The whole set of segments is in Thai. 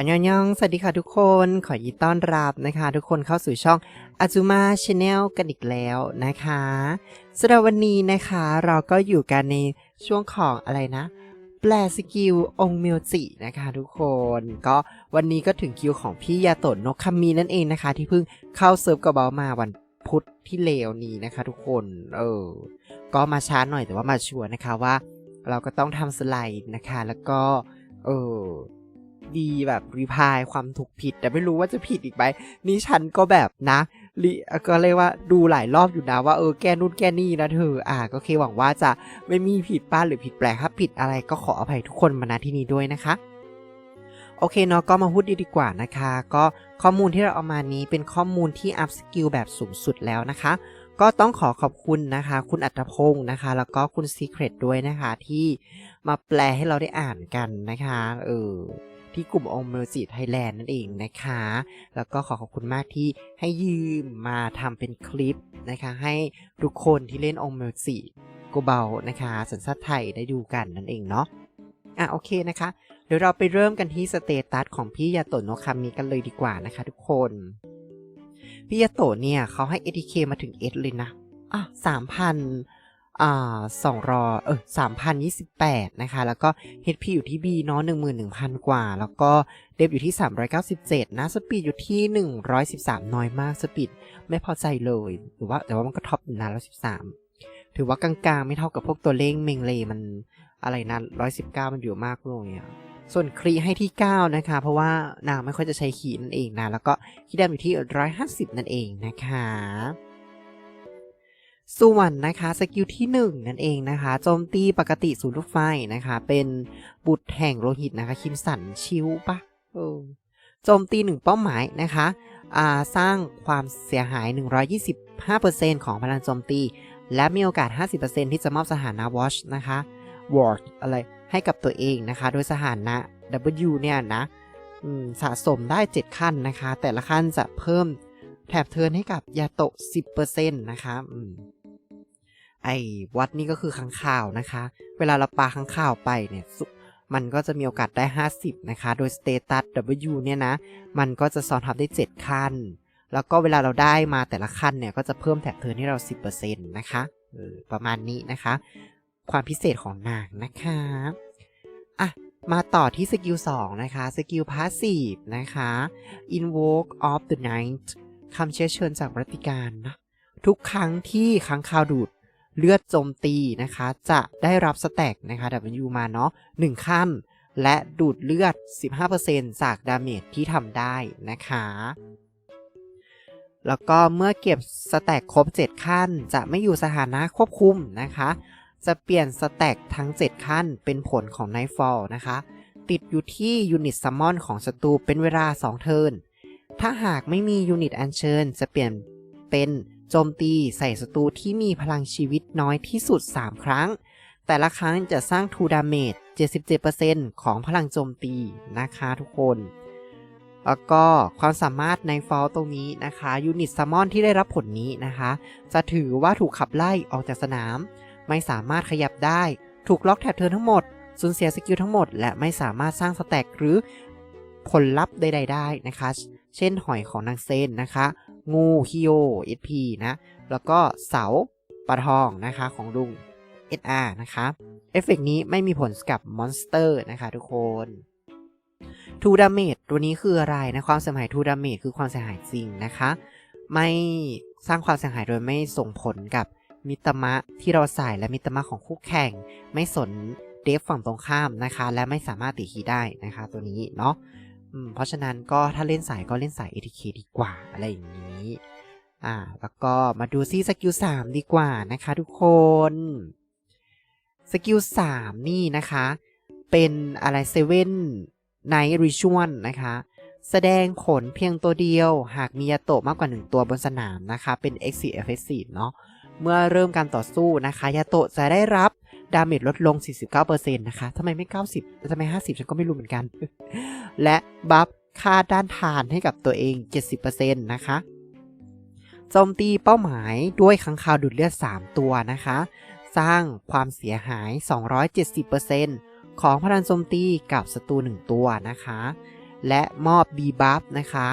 อันยองยองสวัสดีค่ะทุกคน ขอยินต้อนรับนะคะ ทุกคนเข้าสู่ช่อง a z u m a Channel กันอีกแล้วนะคะสำหรับวันนี้นะคะเราก็อยู่กันในช่วงของอะไรนะ แปลสกิลองเมลจินะคะ ทุกคน ก็วันนี้ก็ถึงคิวของพี่ยาโตะนกคามีนั่นเองนะคะ ที่เพิ่งเข้าเซิร์ฟกับเบามาวันพุธที่เลวนี้นะคะ ทุกคน เออ ก็มาช้าหน่อยแต่ว่ามาชัวร์นะคะว่า เราก็ต้องทำสไลด์นะคะ แล้วก็ เออ ดีแบบรีพายความถูกผิด แต่ไม่รู้ว่าจะผิดอีกไหมนี่ฉันก็แบบนะรีก็เรียกว่าดูหลายรอบอยู่นะว่าเออแก้นู่นแก้นี่นะเธออ่าก็เคหวังว่าจะไม่มีผิดป้าหรือผิดแปลกถ้าผิดอะไรก็ขออภัยทุกคนมาณที่นี้ด้วยนะคะโอเคเนาะก็มาพูดดีดีกว่านะคะ ก็ข้อมูลที่เราเอามานี้เป็นข้อมูลที่อัพสกิลแบบสูงสุดแล้วนะคะ ก็ต้องขอขอบคุณนะคะ คุณอัตพงศ์นะคะ แล้วก็คุณซีเครตด้วยนะคะที่มาแปลให้เราได้อ่านกันนะคะ เออ ที่กลุ่มองเมอร์จิไทยแลนด์นั่นเองนะคะ แล้วก็ขอขอบคุณมากที่ให้ยืมมาทำเป็นคลิปนะคะ ให้ทุกคนที่เล่นองเมอร์จิโกเบานะคะสัญชาติไทยได้ดูกันนั่นเองเนาะอะโอเคนะคะ เดี๋ยวเราไปเริ่มกันที่สเตตัสของพี่ยาโตโนคามิกันเลยดีกว่านะคะ ทุกคนพี่ยาโตเนี่ยเขาให้ ATK มาถึง S เลยนะอะสามพัน อ่าสองรอเออสามพันยี่สิบแปดนะคะ แล้วก็ HP อยู่ที่ B เนาะหนึ่งหมื่นหนึ่งพันกว่า แล้วก็เดฟอยู่ที่สามร้อยเก้าสิบเจ็ดนะ สปีดอยู่ที่หนึ่งร้อยสิบสามน้อยมาก สปีดไม่พอใจเลย หรือว่าแต่ว่ามันก็ท็อปอยู่นะร้อยสิบสามถือว่ากลางๆ ไม่เท่ากับพวกตัวเลขเมงเลมันอะไรนะร้อยสิบเก้ามันอยู่มากเลยอะส่วนครีให้ที่ 9 นะคะ เพราะว่านางไม่ค่อยจะใช้ขีนั่นเองนะ แล้วก็คีดำอยู่ที่ 150 นั่นเองนะคะ ส่วนนะคะสกิลที่ 1 นั่นเองนะคะโจมตีปกติศูนย์ลูกไฟนะคะ เป็นบุตรแห่งโลหิตนะคะ คิมสันชิวปะเอโจมตี 1 เป้าหมายนะคะสร้างความเสียหาย 125%ของพลังโจมตี และมีโอกาส 50%ที่จะมอบสถานะวอชนะคะวอร์ดอะไรให้กับตัวเองนะคะ โดยสถานะ W เนี่ยนะสะสมได้ 7 ขั้นนะคะ แต่ละขั้นจะเพิ่มแถบเทินให้กับยาโตะ 10%นะคะ ไอ้วัดนี่ก็คือค้างข่าวนะคะ เวลาเราปาค้างข่าวไปเนี่ยมันก็จะมีโอกาสได้ 50 นะคะ โดยสเตตัส W เนี่ยนะ มันก็จะซ้อนทับได้ 7 ขั้น แล้วก็เวลาเราได้มาแต่ละขั้นเนี่ย ก็จะเพิ่มแถบเทิร์นให้เรา 10%นะคะออประมาณนี้นะคะ ความพิเศษของนางนะคะอะ มาต่อที่สกิล 2 นะคะ สกิลพาสซีฟนะคะ Invoke of the Night คำเชื้อเชิญจากรัติการนะ ทุกครั้งที่ค้างคาวดูด เลือดโจมตีนะคะ จะได้รับสแต็กนะคะ W มาเนาะ1ขั้น และดูดเลือด 15%จากดาเมจที่ทำได้นะคะแล้วก็เมื่อเก็บสแต็กครบ 7 ขั้น จะไม่อยู่สถานะควบคุมนะคะ จะเปลี่ยนสแต็กทั้ง 7 ขั้นเป็นผลของ Nightfall นะคะ ติดอยู่ที่ยูนิตซัมมอนของศัตรูเป็นเวลา 2 เทิร์น ถ้าหากไม่มียูนิตอัญเชิญ จะเปลี่ยนเป็น โจมตีใส่ศัตรูที่มีพลังชีวิตน้อยที่สุด 3 ครั้ง แต่ละครั้งจะสร้าง2 damage 77%ของพลังโจมตีนะคะทุกคน แล้วก็ความสามารถในฟอลตรงนี้นะคะยูนิตซัมมอนที่ได้รับผลนี้นะคะ จะถือว่าถูกขับไล่ออกจากสนาม ไม่สามารถขยับได้ ถูกล็อกแท็บเทินทั้งหมดสูญเสียสกิลทั้งหมด และไม่สามารถสร้างสแต็กหรือผลลัพธ์ใดๆได้นะคะ เช่นหอยของนางเซนนะคะ งูฮิโอเอพีนะ แล้วก็เสาปลาทองนะคะของลุง SR นะคะเอฟเฟกนี้ไม่มีผลกับมอนสเตอร์นะคะทุกคนทูดาเมจตัวนี้คืออะไรนะความเสียหายทูดาเมจคือความเสียหายจริงนะคะ ไม่สร้างความเสียหายโดยไม่ส่งผลกับมิตรมะที่เราใส่และมิตรมะของคู่แข่ง ไม่สนเดฟฝั่งตรงข้ามนะคะ และไม่สามารถตีคีได้นะคะ ตัวนี้เนาะเพราะฉะนั้นก็ถ้าเล่นสายก็เล่นสาย ATK ดีกว่าอะไรอย่างนี้ อ่าแล้วก็มาดูซีสกิล3ดีกว่านะคะทุกคนสกิล3นี่นะคะ เป็นอะไรเซเว่นไนริชวลนะคะ แสดงผลเพียงตัวเดียว หากมียาโตะมากกว่า 1 ตัวบนสนามนะคะ เป็น x i t Effective เนาะเมื่อเริ่มการต่อสู้นะคะ ยาโตะจะได้รับดาเมจลดลง 49%นะคะทำไมไม่ 90ทำไม 50 ฉันก็ไม่รู้เหมือนกัน และบัฟค่าด้านทานให้กับตัวเอง 70%นะคะ โจมตีเป้าหมายด้วยค้างคาวดูดเลือด 3 ตัวนะคะ สร้างความเสียหาย 270%ของพลังโจมตีกับศัตรู1ตัวนะคะ และมอบ debuff นะคะ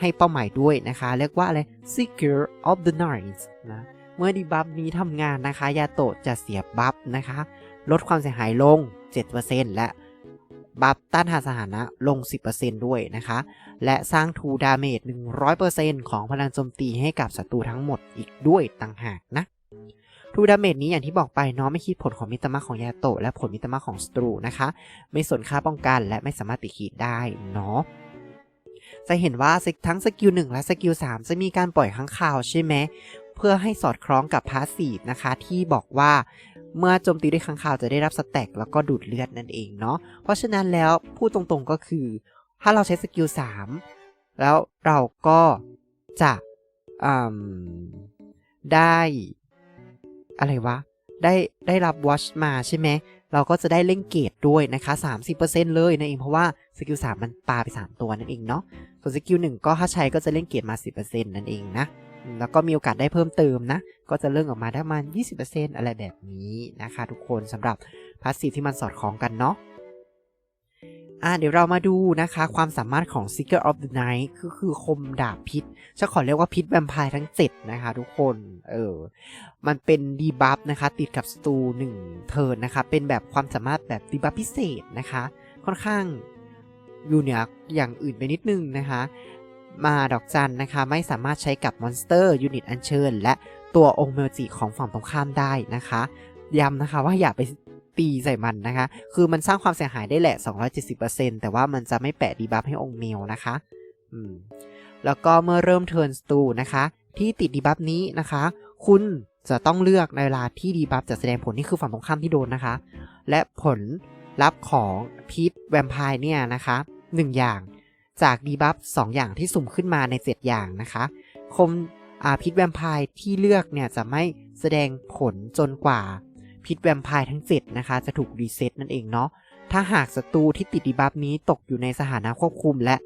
ให้เป้าหมายด้วยนะคะ เรียกว่าอะไร Seeker of the Night นะ เมื่อ debuff นี้ทำงานนะคะ ยาโตะจะเสียบัฟนะคะ ลดความเสียหายลง 7%และ บัฟต้านทานสถานะลง 10%ด้วยนะคะ และสร้าง2 damage 100%ของพลังโจมตีให้กับศัตรูทั้งหมดอีกด้วยต่างหากนะ2 damage นี้อย่างที่บอกไปเนาะไม่คิดผลของมิตรมะของยาโตะและผลมิตรมะของศัตรูนะคะ ไม่สนค่าป้องกันและไม่สามารถติขีดได้เนาะจะเห็นว่าทั้งสกิล1และสกิล3จะมีการปล่อยข้างข่าวใช่ไหมเพื่อให้สอดคล้องกับพาสซีฟนะคะ ที่บอกว่า เมื่อโจมตีด้วยค้างคาวจะได้รับสแต็กแล้วก็ดูดเลือดนั่นเองเนาะเพราะฉะนั้นแล้วพูดตรงๆก็คือ ถ้าเราใช้สกิล3แล้วเราก็จะได้อะไรวะ ได้ได้รับวอชมาใช่ไหม เราก็จะได้เล่นเกตด้วยนะคะ 30%เลยนั่นเองเพราะว่าสกิล3มันปาไป 3 ตัวนั่นเองเนาะส่วนสกิล1ก็ถ้าใช้ก็จะเล่นเกตมา 10%นั่นเองนะ แล้วก็มีโอกาสได้เพิ่มเติมนะ ก็จะเริ่มออกมาได้ประมาณ 20%อะไรแบบนี้นะคะทุกคนสำหรับพาสซีฟที่มันสอดคล้องกันเนาะอ่าเดี๋ยวเรามาดูนะคะความสามารถของ Seeker of the Night ก็คือคมดาบพิษจะขอเรียกว่าพิษแวมไพร์ทั้ง 7 นะคะทุกคน เออ มันเป็นดีบัฟนะคะ ติดกับสตูหนึ่งเทิร์นนะคะ เป็นแบบความสามารถแบบดีบัฟพิเศษนะคะ ค่อนข้างอยู่เหนืออย่างอื่นไปนิดนึงนะคะ มาดอกจันนะคะ ไม่สามารถใช้กับมอนสเตอร์ยูนิตอัญเชิญ และตัวองค์เมลจิของฝั่งตรงข้ามได้นะคะย้ำนะคะว่าอย่าไปตีใส่มันนะคะ คือมันสร้างความเสียหายได้แหละ 270%แต่ว่ามันจะไม่แปะดีบัฟให้องค์เมลนะคะอืมแล้วก็เมื่อเริ่มเทิร์นสตูนะคะ ที่ติดดีบัฟนี้นะคะ คุณจะต้องเลือกในเวลาที่ดีบัฟจะแสดงผลนี่คือฝั่งตรงข้ามที่โดนนะคะ และผลลัพธ์ของพิษแวมไพร์เนี่ยนะคะ 1 อย่าง จากดีบัฟ2อย่างที่สุ่มขึ้นมาใน 7 อย่างนะคะ คมอาพิษแวมไพร์ที่เลือกเนี่ยจะไม่แสดงผลจนกว่า พิษแวมไพร์ทั้ง 7 นะคะ จะถูกรีเซ็ตนั่นเองเนาะ ถ้าหากศัตรูที่ติดดีบัฟนี้ตกอยู่ในสถานะควบคุมและ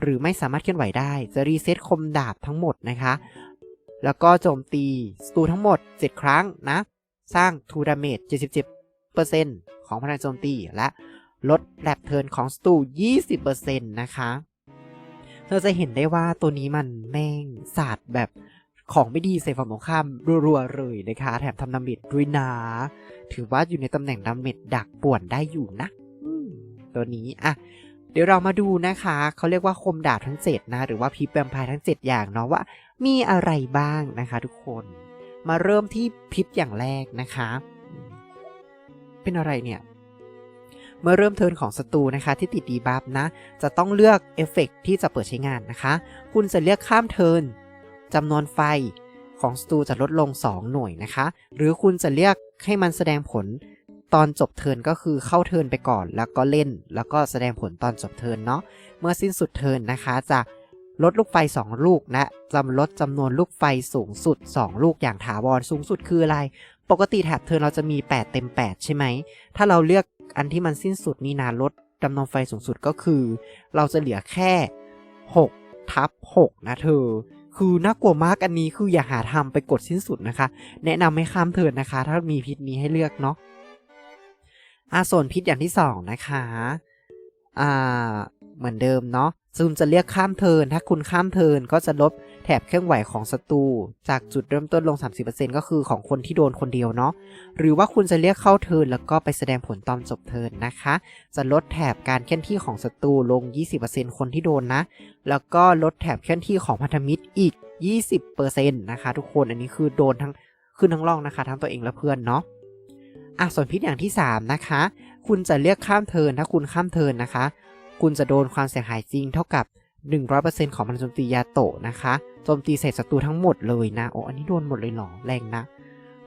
หรือไม่สามารถเคลื่อนไหวได้ จะรีเซ็ตคมดาบทั้งหมดนะคะ แล้วก็โจมตีศัตรูทั้งหมด 7 ครั้งนะ สร้างทูดาเมจ77%ของพลังโจมตีและ ลดแลบเทิร์นของสตู20%นะคะเธอจะเห็นได้ว่าตัวนี้มันแม่งศาสตร์แบบของไม่ดีใส่ฝั่งตรงข้ามรัวๆเลยนะคะ แถมทำดาเมจด้วยนะถือว่าอยู่ในตำแหน่งดาเมจดักป่วนได้อยู่นะตัวนี้อะเดี๋ยวเรามาดูนะคะ เขาเรียกว่าคมดาบทั้ง 7 นะ หรือว่าพิษแวมไพร์ทั้ง 7 อย่างเนาะว่า มีอะไรบ้างนะคะทุกคน มาเริ่มที่พิษอย่างแรกนะคะ เป็นอะไรเนี่ย เมื่อเริ่มเทิร์นของศัตรูนะคะ ที่ติดดีบัฟนะ จะต้องเลือกเอฟเฟกต์ที่จะเปิดใช้งานนะคะ คุณจะเลือกข้ามเทิร์นจำนวนไฟของศัตรูจะลดลง 2 หน่วยนะคะ หรือคุณจะเลือกให้มันแสดงผลตอนจบเทิร์นก็คือเข้าเทิร์นไปก่อน แล้วก็เล่น แล้วก็แสดงผลตอนจบเทิร์นเนาะเมื่อสิ้นสุดเทิร์นนะคะจะลดลูกไฟ 2 ลูกและจำลดจำนวนลูกไฟสูงสุด 2 ลูกอย่างถาวรสูงสุดคืออะไร ปกติแถบเทิร์นเราจะมี 8 เต็ม 8 ใช่ไหม ถ้าเราเลือก อันที่มันสิ้นสุดนี่นะลดจำนวนไฟสูงสุดก็คือ เราจะเหลือแค่6ทับ6นะเธอ คือน่ากลัวมากอันนี้คืออย่าหาทำไปกดสิ้นสุดนะคะ แนะนำให้ข้ามเทิร์นนะคะ ถ้ามีพิษนี้ให้เลือกเนาะอาส่วนพิษอย่างที่สองนะคะอ่าเหมือนเดิมเนาะคุณจะเรียกข้ามเทิน ถ้าคุณข้ามเทินก็จะลด แถบเครื่องไหวของศัตรูจากจุดเริ่มต้นลง 30%ก็คือของคนที่โดนคนเดียวเนาะหรือว่าคุณจะเรียกเข้าเทินแล้วก็ไปแสดงผลตอนจบเทินนะคะ จะลดแถบการเคลื่อนที่ของศัตรูลง 20%คนที่โดนนะ แล้วก็ลดแถบเคลื่อนที่ของพันธมิตรอีก 20%นะคะ ทุกคนอันนี้คือโดนทั้งขึ้นทั้งล่องนะคะ ทั้งตัวเองและเพื่อนเนาะอะส่วนพิษอย่างที่ 3 นะคะ คุณจะเรียกข้ามเทินถ้าคุณข้ามเทินนะคะ คุณจะโดนความเสียหายจริงเท่ากับ 100%ของพลังโจมตียาโตะนะคะโจมตีใส่ศัตรูทั้งหมดเลยนะโอ้อันนี้โดนหมดเลยหรอแรงนะ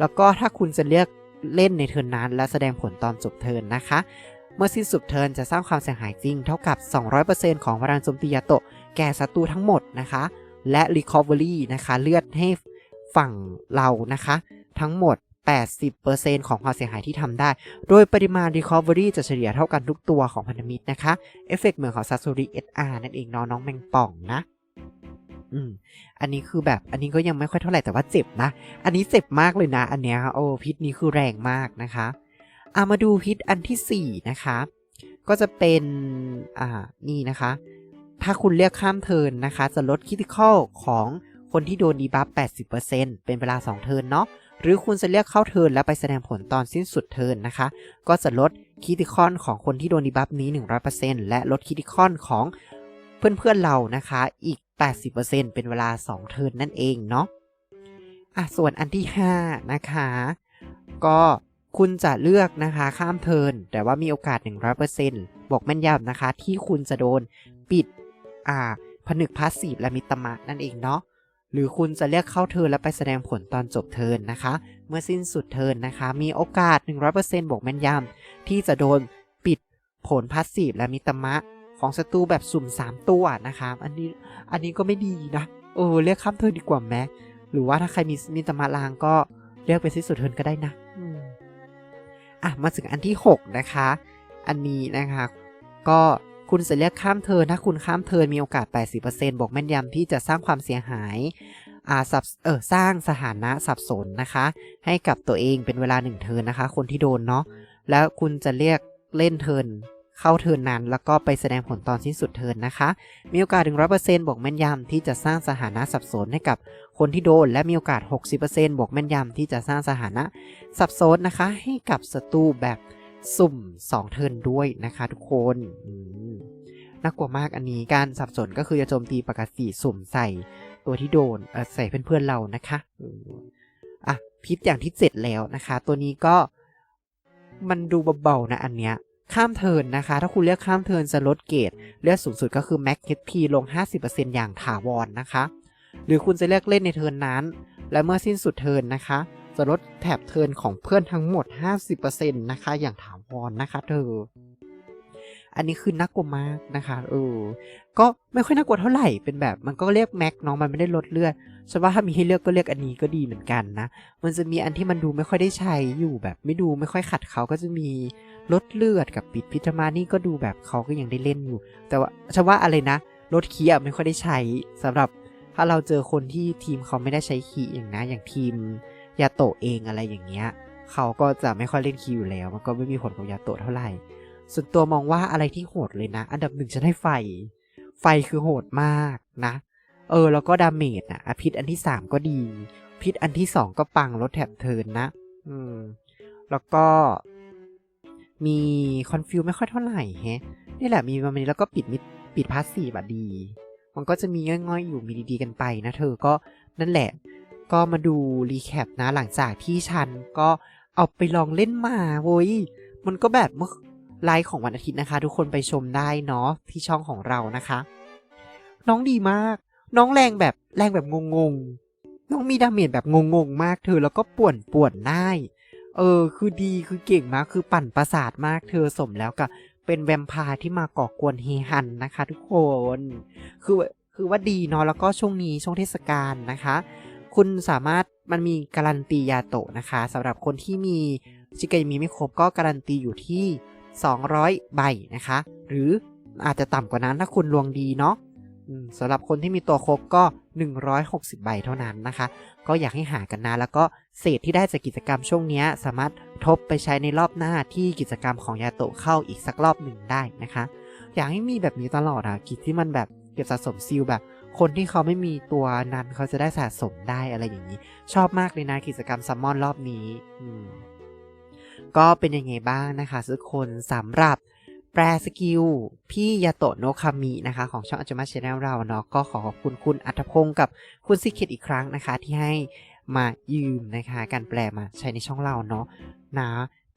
แล้วก็ถ้าคุณจะเลือกเล่นในเทิร์นนั้น และแสดงผลตอนจบเทิร์นนะคะ เมื่อสิ้นสุดเทิร์นจะสร้างความเสียหายจริง เท่ากับ 200%ของพลังโจมตียาโตะแก่ศัตรูทั้งหมดนะคะ และ Recovery นะคะ เลือดให้ฝั่งเรานะคะ ทั้งหมด 80%ของความเสียหายที่ทำได้ โดยปริมาณ Recovery จะเฉลี่ยเท่ากันทุกตัวของพันธมิตรนะคะ เอฟเฟกเหมือนของ Sasori SR นั่นเองเนาะน้องแมงป่องนะอืมอันนี้คือแบบอันนี้ก็ยังไม่ค่อยเท่าไหร่แต่ว่าเจ็บนะ อันนี้เจ็บมากเลยนะ อันเนี้ยโอ้พิษนี้คือแรงมากนะคะอามาดูพิษอันที่ 4 นะคะ ก็จะเป็นอ่านี่นะคะ ถ้าคุณเรียกข้ามเทินนะคะ จะลดคิติคอลของคนที่โดนดีบัฟ 80%เป็นเวลา 2 เทินเนาะ หรือคุณจะเรียกเข้าเทิร์นแล้วไปแสดงผลตอนสิ้นสุดเทิร์นนะคะ ก็จะลดคิติคอนของคนที่โดนดีบัฟนี้ 100%และลดคิติคอนของเพื่อนๆเรานะคะ อีก 80%เป็นเวลา 2 เทิร์นนั่นเองเนาะอะส่วนอันที่ 5 นะคะ ก็คุณจะเลือกนะคะข้ามเทิร์นแต่ว่ามีโอกาส 100%บอกแม่นยำนะคะ ที่คุณจะโดนปิดอ่าผนึกพาสซีฟและมิตรมะนั่นเองเนาะ หรือคุณจะเรียกเข้าเทิร์นแล้วไปแสดงผลตอนจบเทิร์นนะคะ เมื่อสิ้นสุดเทิร์นนะคะ มีโอกาส 100%บอกแม่นยำที่จะโดนปิดผลพาสซีฟและมิตมะของศัตรูแบบสุ่ม 3 ตัวนะคะ อันนี้อันนี้ก็ไม่ดีนะเออเรียกข้ามเทิร์นดีกว่าแม้หรือว่าถ้าใครมีมิตมะลางก็เรียกไปสิ้นสุดเทิร์นก็ได้นะอะมาถึงอันที่ 6 นะคะ อันนี้นะคะ ก็ คุณจะเรียกข้ามเทินถ้าคุณข้ามเทินมีโอกาส 80%บอกแม่นยำที่จะสร้างความเสียหายอาสับเออสร้างสถานะสับสนนะคะ ให้กับตัวเองเป็นเวลา1เทินนะคะ คนที่โดนเนาะแล้วคุณจะเรียกเล่นเทินเข้าเทินนั้น แล้วก็ไปแสดงผลตอนสิ้นสุดเทินนะคะ มีโอกาส100%บอกแม่นยำที่จะสร้างสถานะสับสนให้กับคนที่โดน และมีโอกาส 60%บอกแม่นยำที่จะสร้างสถานะสับสนนะคะ ให้กับศัตรูแบบ สุ่ม 2 เทิร์นด้วยนะคะทุกคนน่ากลัวมากอันนี้การสับสนก็คือจะโจมตีปกติสุ่มใส่ตัวที่โดนใส่เพื่อนๆเรานะคะอะพิษอย่างที่ 7 แล้วนะคะ ตัวนี้ก็มันดูเบาๆนะอันเนี้ยข้ามเทินนะคะ ถ้าคุณเลือกข้ามเทินจะลดเกรดเลือดสูงสุดก็คือ Max HP ลง 50%อย่างถาวรนนะคะ หรือคุณจะเลือกเล่นในเทินนั้น และเมื่อสิ้นสุดเทินนะคะ จะลดแถบเทินของเพื่อนทั้งหมด 50%นะคะ อย่างถาวรนนะคะเธอ อันนี้คือน่ากลัวมากนะคะเออ ก็ไม่ค่อยน่ากลัวเท่าไหร่ เป็นแบบมันก็เรียกแม็กน้องมันไม่ได้ลดเลือดฉันว่าถ้ามีให้เลือกก็เลือกอันนี้ก็ดีเหมือนกันนะ มันจะมีอันที่มันดูไม่ค่อยได้ใช้อยู่แบบไม่ดูไม่ค่อยขัดเขาก็จะมีลดเลือดกับปิดพิธมานี่ก็ดูแบบเขาก็ยังได้เล่นอยู่ แต่ว่าฉันว่าอะไรนะลดคีย์อะไม่ค่อยได้ใช้สำหรับถ้าเราเจอคนที่ทีมเขาไม่ได้ใช้คีย์อย่างนะอย่างทีม ยาโตะเองอะไรอย่างเงี้ยเขาก็จะไม่ค่อยเล่นคีย์อยู่แล้ว มันก็ไม่มีผลกับยาโตะเท่าไหร่ ส่วนตัวมองว่าอะไรที่โหดเลยนะ อันดับหนึ่งฉันให้ไฟ ไฟคือโหดมากนะ เออ แล้วก็ดาเมจนะอพิษอันที่สามก็ดี พิษอันที่สองก็ปังลดแถบเทินนะ อืม แล้วก็มีคอนฟิวไม่ค่อยเท่าไหร่แฮะนี่แหละมีประมาณนี้แล้วก็ปิดมิดปิดพาสซีฟอะดี มันก็จะมีง่อยๆอยู่มีดีๆกันไปนะ เธอก็นั่นแหละ ก็มาดูรีแคปนะหลังจากที่ฉันก็เอาไปลองเล่นมาโว้ย มันก็แบบเมื่อไลฟ์ของวันอาทิตย์นะคะ ทุกคนไปชมได้เนาะที่ช่องของเรานะคะ น้องดีมาก น้องแรงแบบแรงแบบงงๆ น้องมีดาเมจแบบงงๆ มากเธอแล้วก็ป่วนป่วนได้เออคือดีคือเก่งมากคือปั่นประสาทมากเธอสมแล้วกับเป็นแวมไพร์ที่มาก่อกวนเฮฮันนะคะ ทุกคน คือคือว่าดีเนาะแล้วก็ช่วงนี้ช่วงเทศกาลนะคะ คุณสามารถมันมีการันตียาโตะนะคะสำหรับคนที่มีชิกายมีไม่ครบก็การันตีอยู่ที่ 200 ใบนะคะ หรืออาจจะต่ำกว่านั้นถ้าคุณลวงดีเนาะสำหรับคนที่มีตัวครบก็ 160 ใบเท่านั้นนะคะ ก็อยากให้หากันนะ แล้วก็เศษที่ได้จากกิจกรรมช่วงนี้สามารถทบไปใช้ในรอบหน้าที่กิจกรรมของยาโตะเข้าอีกสักรอบหนึ่งได้นะคะ อยากให้มีแบบนี้ตลอดอะกิจที่มันแบบเก็บสะสมซิลแบบ คนที่เขาไม่มีตัวนั้นเขาจะได้สะสมได้อะไรอย่างนี้ ชอบมากเลยนะกิจกรรมซัมมอนรอบนี้อืมก็เป็นยังไงบ้างนะคะทุกคนสำหรับแปรสกิลพี่ยาโตโนคามินะคะ ของช่องอัจมาชแนลเราเนาะก็ขอขอบคุณคุณอัธพงศ์กับคุณซิกเกตอีกครั้งนะคะ ที่ให้มายืมนะคะ การแปลมาใช้ในช่องเราเนาะนะ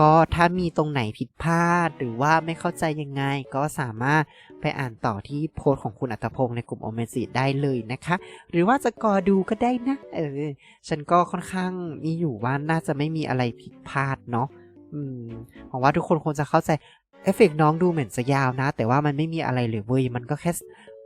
ก็ถ้ามีตรงไหนผิดพลาด หรือว่าไม่เข้าใจยังไง ก็สามารถไปอ่านต่อที่โพสต์ของคุณอัตพงศ์ในกลุ่มโอเมจิได้เลยนะคะ หรือว่าจะกอดูก็ได้นะ เออ ฉันก็ค่อนข้างมีอยู่ว่าน่าจะไม่มีอะไรผิดพลาดเนาะอืมหวังว่าทุกคนคงจะเข้าใจเอฟเฟกต์น้องดูเหมือนจะยาวนะ แต่ว่ามันไม่มีอะไรเลยเว้ยมันก็แค่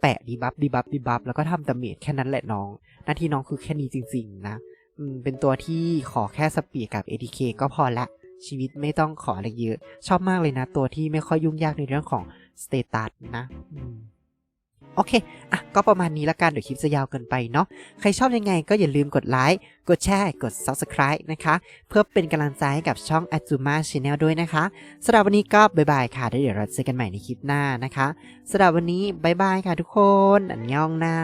แปะดีบัฟดีบัฟดีบัฟแล้วก็ทำดาเมจแค่นั้นแหละน้อง หน้าที่น้องคือแค่นี้จริง ๆ นะอืมเป็นตัวที่ขอแค่สปีดกับ ATK ก็พอละ ชีวิตไม่ต้องขออะไรเยอะ ชอบมากเลยนะ ตัวที่ไม่ค่อยยุ่งยากในเรื่องของสเตตัสนะโอเค อะ ก็ประมาณนี้ละกัน เดี๋ยวคลิปจะยาวเกินไปเนาะ ใครชอบยังไงก็อย่าลืมกดไลค์ กดแชร์ กด Subscribe นะคะ เพื่อเป็นกำลังใจให้กับช่อง Azuma Channel ด้วยนะคะสำหรับวันนี้ก็บ๊ายบายค่ะเดี๋ยวเราเจอกันใหม่ในคลิปหน้านะคะสำหรับวันนี้บ๊ายบายค่ะทุกคน อันยองนะ